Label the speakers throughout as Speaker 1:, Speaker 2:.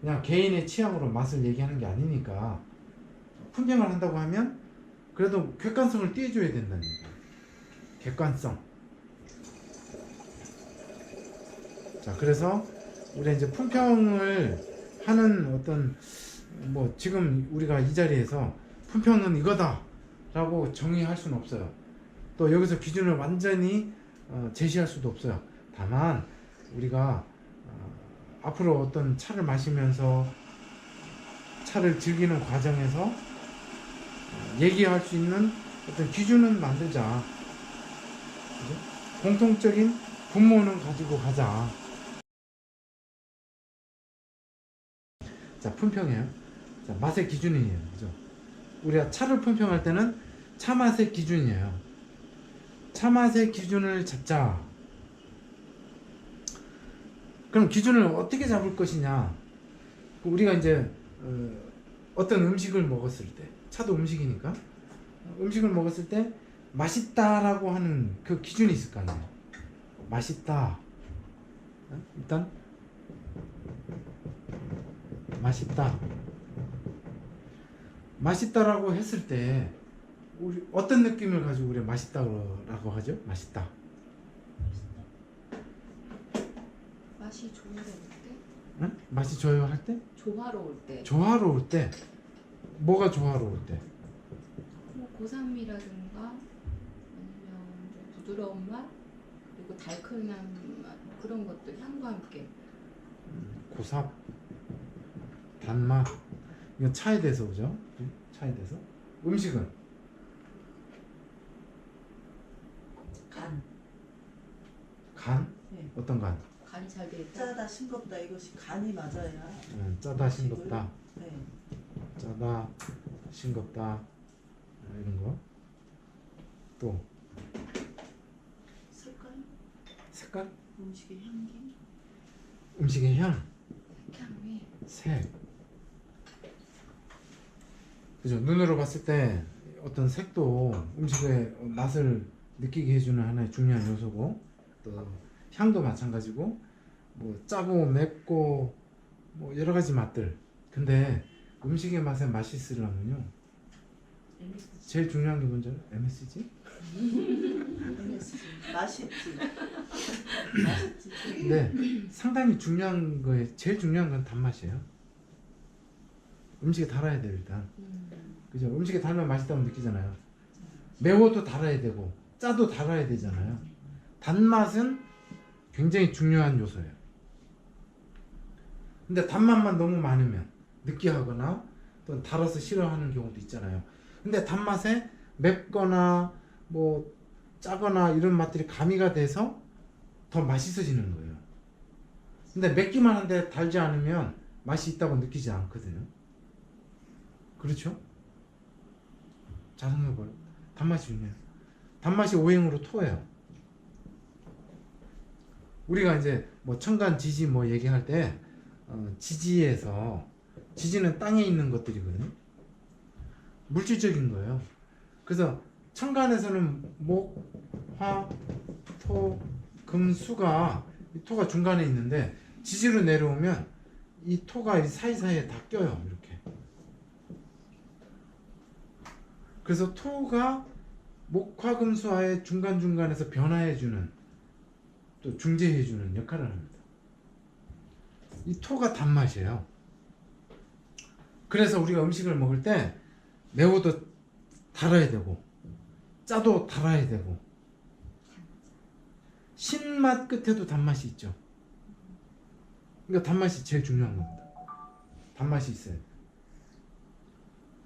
Speaker 1: 그냥 개인의 취향으로 맛을 얘기하는 게 아니니까 품평을 한다고 하면 그래도 객관성을 띄워줘야 된다는 거예요. 객관성. 자, 그래서 우리 이제 품평을 하는 어떤 뭐 지금 우리가 이 자리에서 품평은 이거다라고 정의할 수는 없어요. 또 여기서 기준을 완전히 어, 제시할 수도 없어요. 다만 우리가 어, 앞으로 어떤 차를 마시면서 차를 즐기는 과정에서 어, 얘기할 수 있는 어떤 기준은 만들자. 그죠? 공통적인 분모는 가지고 가자. 자, 품평이에요. 자, 맛의 기준이에요. 그죠? 우리가 차를 품평할 때는 차 맛의 기준이에요. 차 맛의 기준을 잡자. 그럼 기준을 어떻게 잡을 것이냐? 우리가 이제 어, 떤 음식을 먹었을 때, 차도 음식이니까 음식을 먹었을 때 맛있다라고 하는 그 기준이 있을 거 아니에요. 맛있다. 어? 일단 맛있다. 맛있다라고 했을 때 우리 어떤 느낌을 가지고 우리 맛있다라고 하죠? 맛있다.
Speaker 2: 맛이 조화로울 때,
Speaker 1: 응? 맛이 좋아요 할 때?
Speaker 2: 조화로울 때,
Speaker 1: 조화로울 때. 뭐가 조화로울 때?
Speaker 2: 뭐 고산미라든가 아니면 좀 부드러운 맛 그리고 달큰한 맛 그런 것들 향과 함께
Speaker 1: 고삽, 단맛. 이건 차에 대해서 그죠? 차에 대해서. 음식은
Speaker 3: 간
Speaker 1: 간?
Speaker 3: 네.
Speaker 1: 어떤 간?
Speaker 2: 간이 잘 돼 있다.
Speaker 3: 짜다 싱겁다 이것이 간이 맞아야
Speaker 1: 음, 짜다, 싱겁다.
Speaker 3: 네.
Speaker 1: 짜다, 싱겁다. 아, 이런 거. 또
Speaker 3: 색깔
Speaker 1: 색깔?
Speaker 3: 음식의 향기
Speaker 1: 음식의 향,
Speaker 2: 향이
Speaker 1: 색. 그죠? 눈으로 봤을 때 어떤 색도 음식의 맛을 느끼게 해주는 하나의 중요한 요소고 또 향도 마찬가지고 뭐 짜고 맵고 뭐 여러 가지 맛들. 근데 음식의 맛에 맛있으려면요 제일 중요한 게 뭔지 알아요? MSG?
Speaker 3: MSG 맛있지 맛있지
Speaker 1: 근데 상당히 중요한 거에 제일 중요한 건 단맛이에요. 음식이 달아야 돼요 일단.
Speaker 2: 음,
Speaker 1: 그죠? 음식이 달면 맛있다고 느끼잖아요. 매워도 달아야 되고 짜도 달아야 되잖아요. 단맛은 굉장히 중요한 요소예요. 근데 단맛만 너무 많으면 느끼하거나 또 달아서 싫어하는 경우도 있잖아요. 근데 단맛에 맵거나 뭐 짜거나 이런 맛들이 가미가 돼서 더 맛있어지는 거예요. 근데 맵기만 한데 달지 않으면 맛이 있다고 느끼지 않거든요. 그렇죠? 잘 생각해봐요. 단맛이 중요해요. 단맛이 오행으로 토해요. 우리가 이제 뭐 천간 지지 뭐 얘기할 때 어, 지지에서 지지는 땅에 있는 것들이거든요. 물질적인 거예요. 그래서 천간에서는 목, 화, 토, 금, 수가 이 토가 중간에 있는데 지지로 내려오면 이 토가 이 사이사이에 다 껴요. 이렇게. 그래서 토가 목화금수화의 중간중간에서 변화해주는 또 중재해주는 역할을 합니다. 이 토가 단맛이에요. 그래서 우리가 음식을 먹을 때 매워도 달아야 되고 짜도 달아야 되고 신맛 끝에도 단맛이 있죠. 그러니까 단맛이 제일 중요한 겁니다. 단맛이 있어요.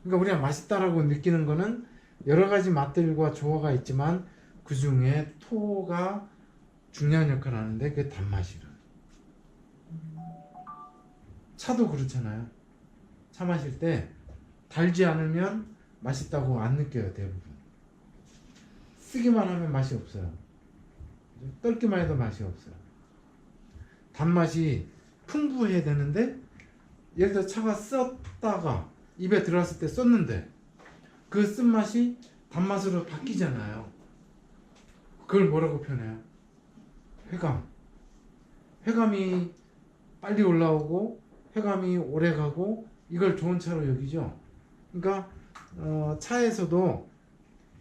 Speaker 1: 그러니까 우리가 맛있다라고 느끼는 거는 여러 가지 맛들과 조화가 있지만 그 중에 토가 중요한 역할을 하는데 그게 단맛이라. 차도 그렇잖아요. 차 마실 때 달지 않으면 맛있다고 안 느껴요 대부분. 쓰기만 하면 맛이 없어요. 떨기만 해도 맛이 없어요. 단맛이 풍부해야 되는데 예를 들어 차가 썼다가 입에 들어갔을 때 썼는데 그 쓴맛이 단맛으로 바뀌잖아요. 그걸 뭐라고 표현해요? 회감. 회감이 빨리 올라오고 회감이 오래 가고 이걸 좋은 차로 여기죠. 그러니까 어, 차에서도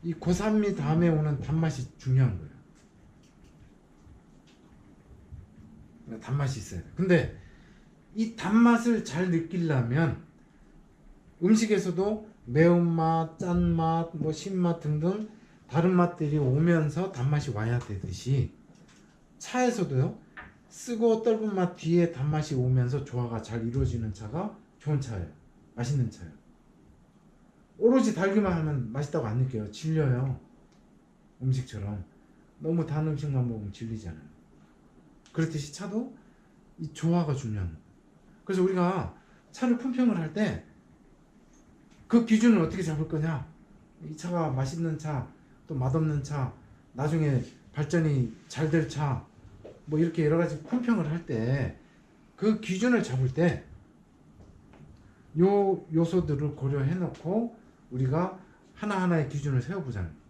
Speaker 1: 이 고산미 다음에 오는 단맛이 중요한 거예요. 단맛이 있어야 돼. 근데 이 단맛을 잘 느끼려면 음식에서도 매운맛, 짠맛, 뭐 신맛 등등 다른 맛들이 오면서 단맛이 와야 되듯이 차에서도요 쓰고 떫은 맛 뒤에 단맛이 오면서 조화가 잘 이루어지는 차가 좋은 차예요. 맛있는 차예요. 오로지 달기만 하면 맛있다고 안 느껴요. 질려요. 음식처럼. 너무 단 음식만 먹으면 질리잖아요. 그렇듯이 차도 이 조화가 중요한 거예요. 그래서 우리가 차를 품평을 할 때 그 기준을 어떻게 잡을 거냐? 이 차가 맛있는 차 또 맛없는 차 나중에 발전이 잘 될 차 뭐 이렇게 여러 가지 품평을 할 때 그 기준을 잡을 때 요 요소들을 고려해 놓고 우리가 하나하나의 기준을 세워 보자는 거예요.